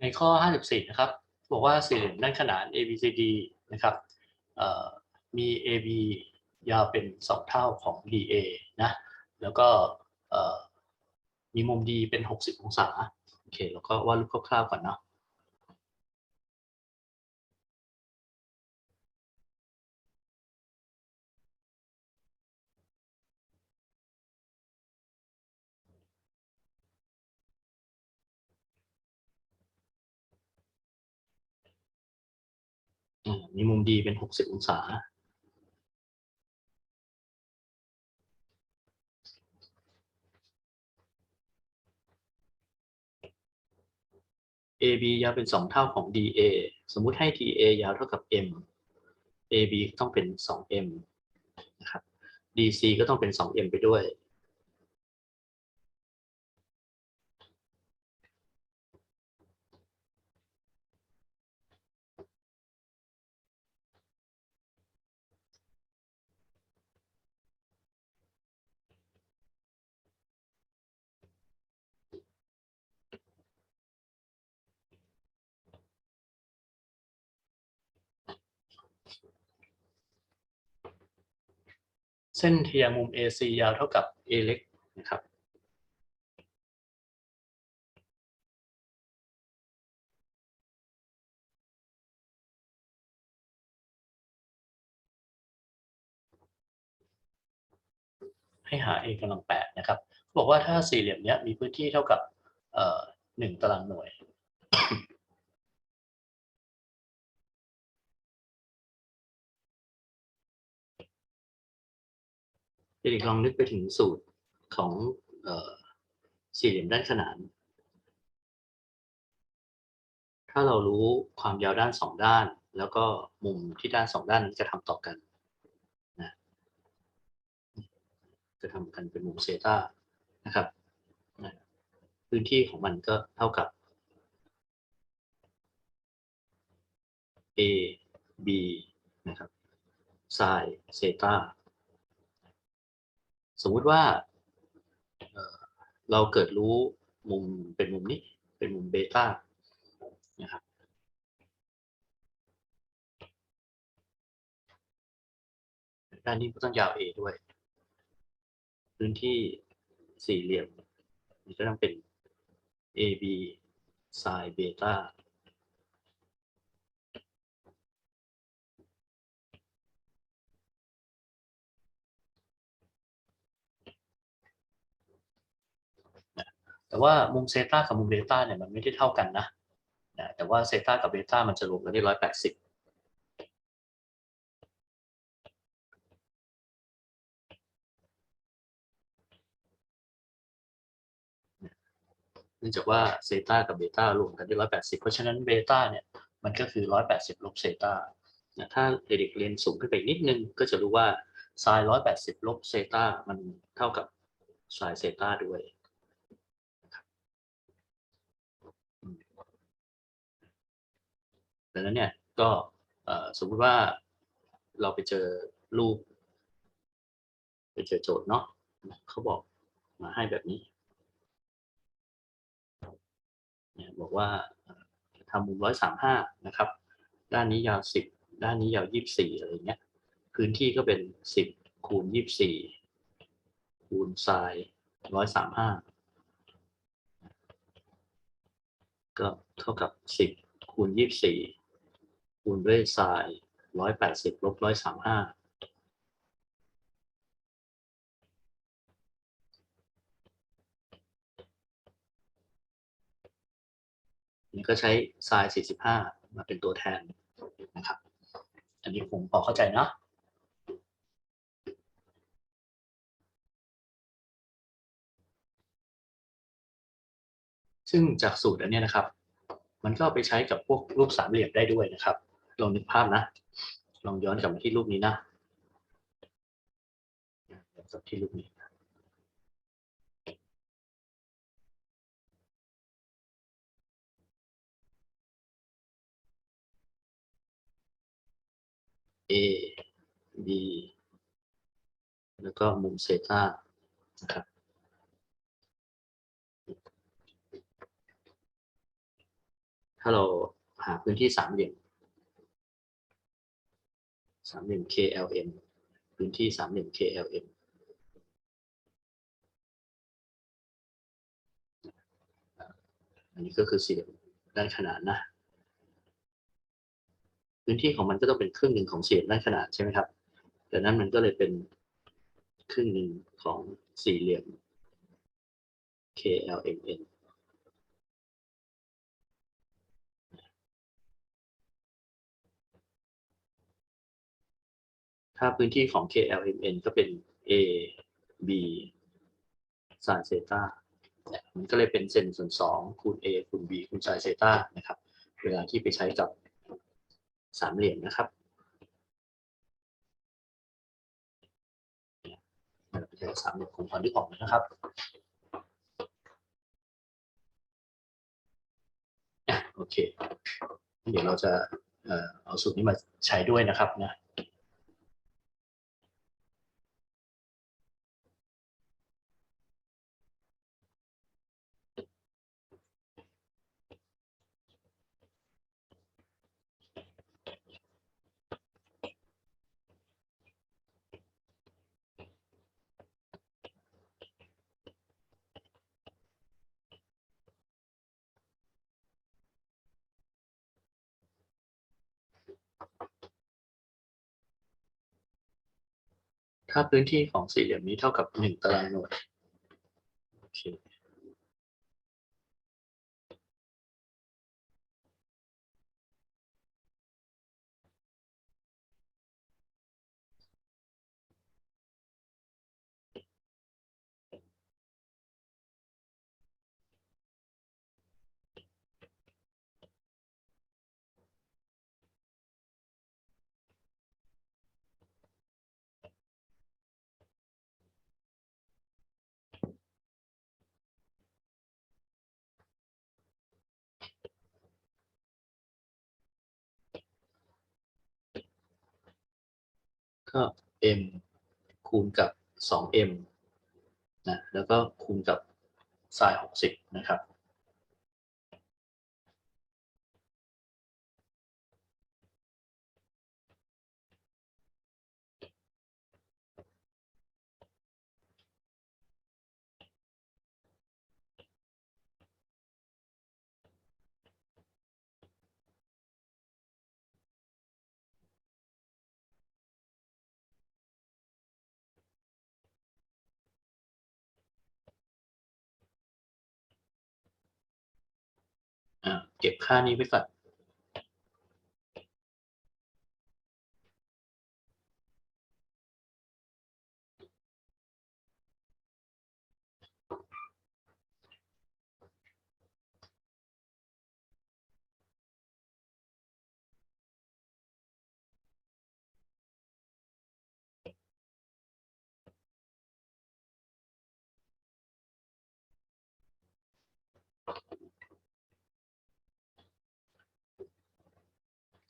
ในข้อ 54 นะครับ บอกว่าสี่เสียมด้านขนาน ABCD นะครับมี AB ยาวเป็น 2 เท่าของ DA นะ แล้วก็มีมุม D เป็น 60 องศา โอเค แล้วก็วาดรูปคร่าวๆก่อนเนาะ มีมุม D เป็น60องศา AB ยาวเป็น2เท่าของ DA สมมุติให้ DA ยาวเท่ากับ M AB ต้องเป็น 2M นะครับ DC ก็ต้องเป็น 2M ไปด้วย เส้นเทียมุม AC ยาวเท่ากับ A เล็กนะครับให้หา A กำลังแปดนะครับเขาบอกว่าถ้าสี่เหลี่ยมนี้มีพื้นที่เท่ากับหนึ่งตารางหน่วย เด็กลองนึกไปถึงสูตรของออสี่เหลี่ยมด้านขนาน ถ้าเรารู้ความยาวด้านสองด้าน แล้วก็มุมที่ด้านสองด้านนั้จะทำต่อกันนะจะทำกันเป็นมุมเซตานะครับนะพื้นที่ของมันก็เท่ากับ a b นะครับไซเซตา สมมุติว่าเราเกิดรู้มุมเป็นมุมนี้เป็นมุมเบต้านะครับด้านนี้ก็ต้องยาว A ด้วย พื้นที่สี่เหลี่ยมมันก็ต้องเป็น AB sin เบต้า แต่ว่ามุมเซต้ากับมุมเบต้าเนี่ยมันไม่ได้เท่ากันนะนะแต่ว่าเซต้ากับเบต้ามันจะรวมกันที่ร้อยแปดสิบเนื่องจากว่าเซต้ากับเบต้ารวมกันที่ร้อยแปดสิบเพราะฉะนั้นเบต้าเนี่ยมันก็คือร้อยแปดสิบลบเซต้าถ้าเด็กเรียนสูงขึ้นไปนิดนึงก็จะรู้ว่าไซน์ร้อยแปดสิบลบเซต้ามันเท่ากับไซน์เซต้าด้วย ดังนั้นเนี่ยก็สมมุติว่าเราไปเจอรูป ไปเจอโจทย์เนาะเขาบอกมาให้แบบนี้เนี่ยบอกว่าทำมุมร้อยสามห้านะครับ ด้านนี้ยาวสิบด้านนี้ยาวยี่สิบสี่อะไรเงี้ย พื้นที่ก็เป็นสิบคูณยี่สิบสี่คูณไซร้อยสามห้าก็เท่ากับสิบคูณยี่สิบสี่ คูณด้วยไซน์ร้อยแปดสิบลบร้อยสามห้านี่ก็ใช้ไซน์สี่สิบห้ามาเป็นตัวแทนนะครับ อันนี้ผมพอเข้าใจเนาะซึ่งจากสูตรอันนี้นะครับ มันก็ไปใช้กับพวกรูปสามเหลี่ยมได้ด้วยนะครับ ลองนึกภาพนะ ลองย้อนกลับมาที่รูปนี้นะกลับที่รูปนี้ A B แล้วก็มุมเซต้านะครับถ้าเราหาพื้นที่สามเหลี่ยม สามเหลี่ยม KLM พื้นที่สามเหลี่ยม KLM อันนี้ก็คือสี่เหลี่ยมด้านขนานนะ พื้นที่ของมันก็ต้องเป็นครึ่งหนึ่งของสี่เหลี่ยมด้านขนานใช่ไหมครับดังนั้นมันก็เลยเป็นครึ่งหนึ่งของสี่เหลี่ยม KLMN ถ้าพื้นที่ของ KLMN ก็เป็น A B sin เซตาเนี่ยมันก็เลยเป็นเซนส่วนสองคูณ A คูณ B คูณ sin เซตานะครับ เวลาที่ไปใช้กับสามเหลี่ยมนะครับเราไปใช้สามเหลี่ยมคงพอที่ออกนะครับโอเค เดี๋ยวเราจะเอ่อเอาสูตรนี้มาใช้ด้วยนะครับนะ ถ้าพื้นที่ของสี่เหลี่ยมนี้เท่ากับหนึ่งตารางหน่วยโอเค ก็ m คูณกับ 2m นะแล้วก็คูณกับ sin 60 นะครับ เก็บค่านี้ไว้ก่อน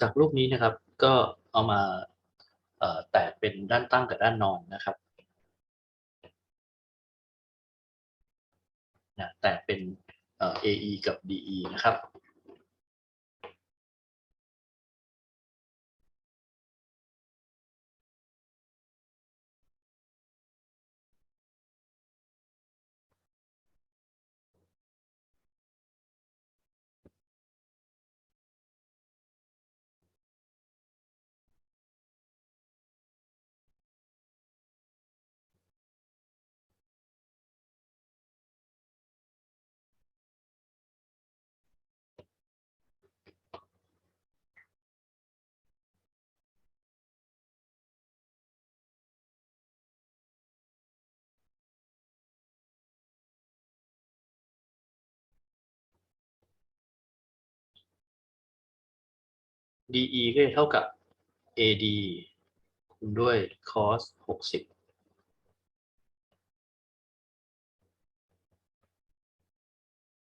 จากรูปนี้นะครับก็เอามาแตกเป็นด้านตั้งกับด้านนอนนะครับนะแตกเป็นเออ AE กับ DE นะครับ DE ก็จะเท่ากับ AD คูณด้วย cos 60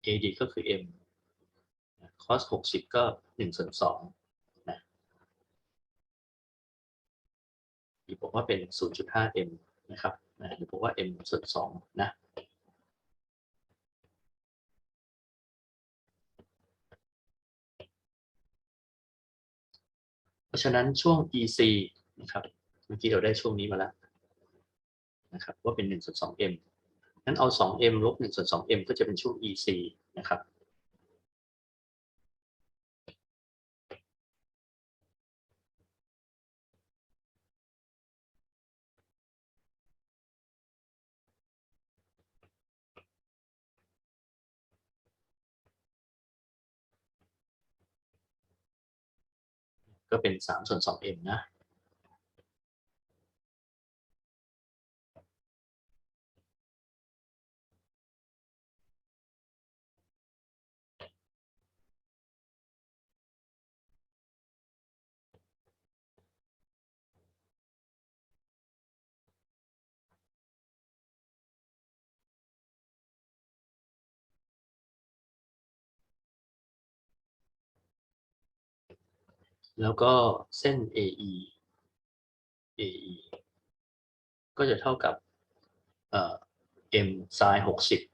AD ก็คือ M cos 60 ก็1ส่วน2นะหรือบอกว่าเป็น 0.5 M นะครับนะหรือบอกว่า M ส่วน2นะ ราะฉะนั้นช่วง EC นะครับ เมื่อกี้เราได้ช่วงนี้มาแล้วนะครับว่าเป็น1ส่วน 2m นั้นเอา 2m ลบ1ส่วน 2m ก็จะเป็นช่วง EC นะครับ ก็เป็น3ส่วน 2m นะ แล้วก็เส้น AE AE ก็จะเท่ากับเอ่อ m sin 60ก็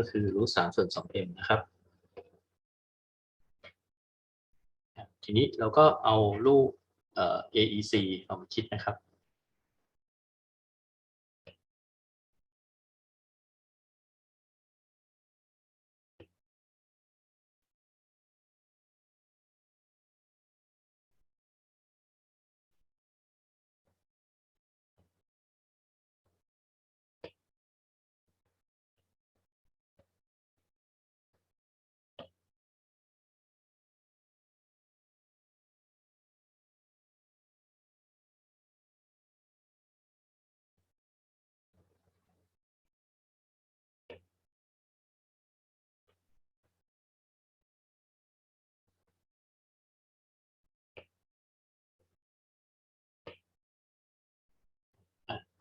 ็คือรูท3ส่วนสองเอ็มนะครับ ทีนี้เราก็เอารูปเออ AEC เอามาคิดนะครับ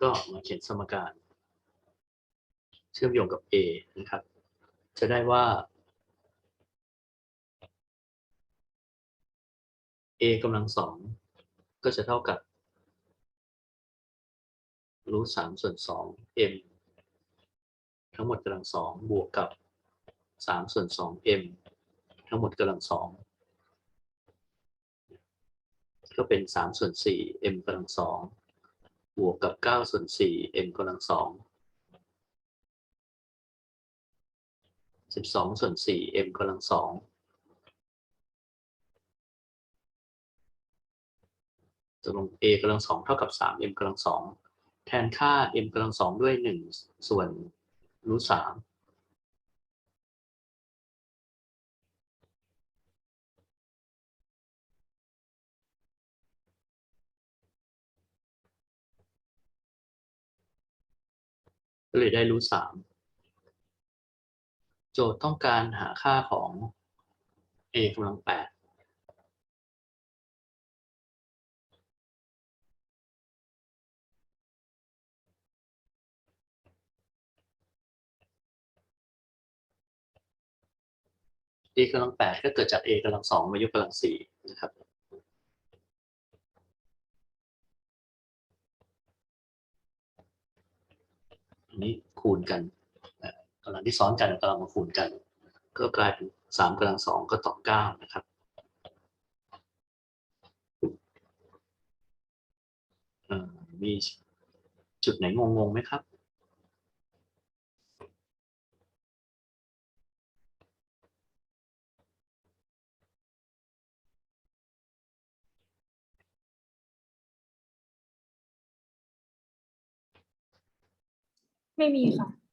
ก็มาเขียนสมการ เชื่อมโยงกับ A นะครับ จะได้ว่า A กำลังสองก็จะเท่ากับรูทสามส่วนสอง m ทั้งหมดกำลังสองบวกกับสามส่วนสอง m ทั้งหมดกำลังสองก็เป็นสามส่วนสี่ m กำลังสอง บวกกับเก้าส่วนสี่ m กำลังสองสิบสองส่วนสี่ m กำลังสองตกลง a กำลังสองเท่ากับสาม m กำลังสองแทนค่า m กำลังสองด้วยหนึ่งส่วนรูทสาม เลยได้รูทสามโจทย์ต้องการหาค่าของ a กำลังแปด a กำลังแปดก็เกิดจาก a กำลังสองมายกกำลังสี่นะครับ อันนี้คูณกันกำลังที่ซ้อนกันกำลังมาคูณกัน ก็กลายเป็นสามกำลังสองก็ต่อเก้านะครับมีจุดไหนงงๆไหมครับ ไม่มีค่ะ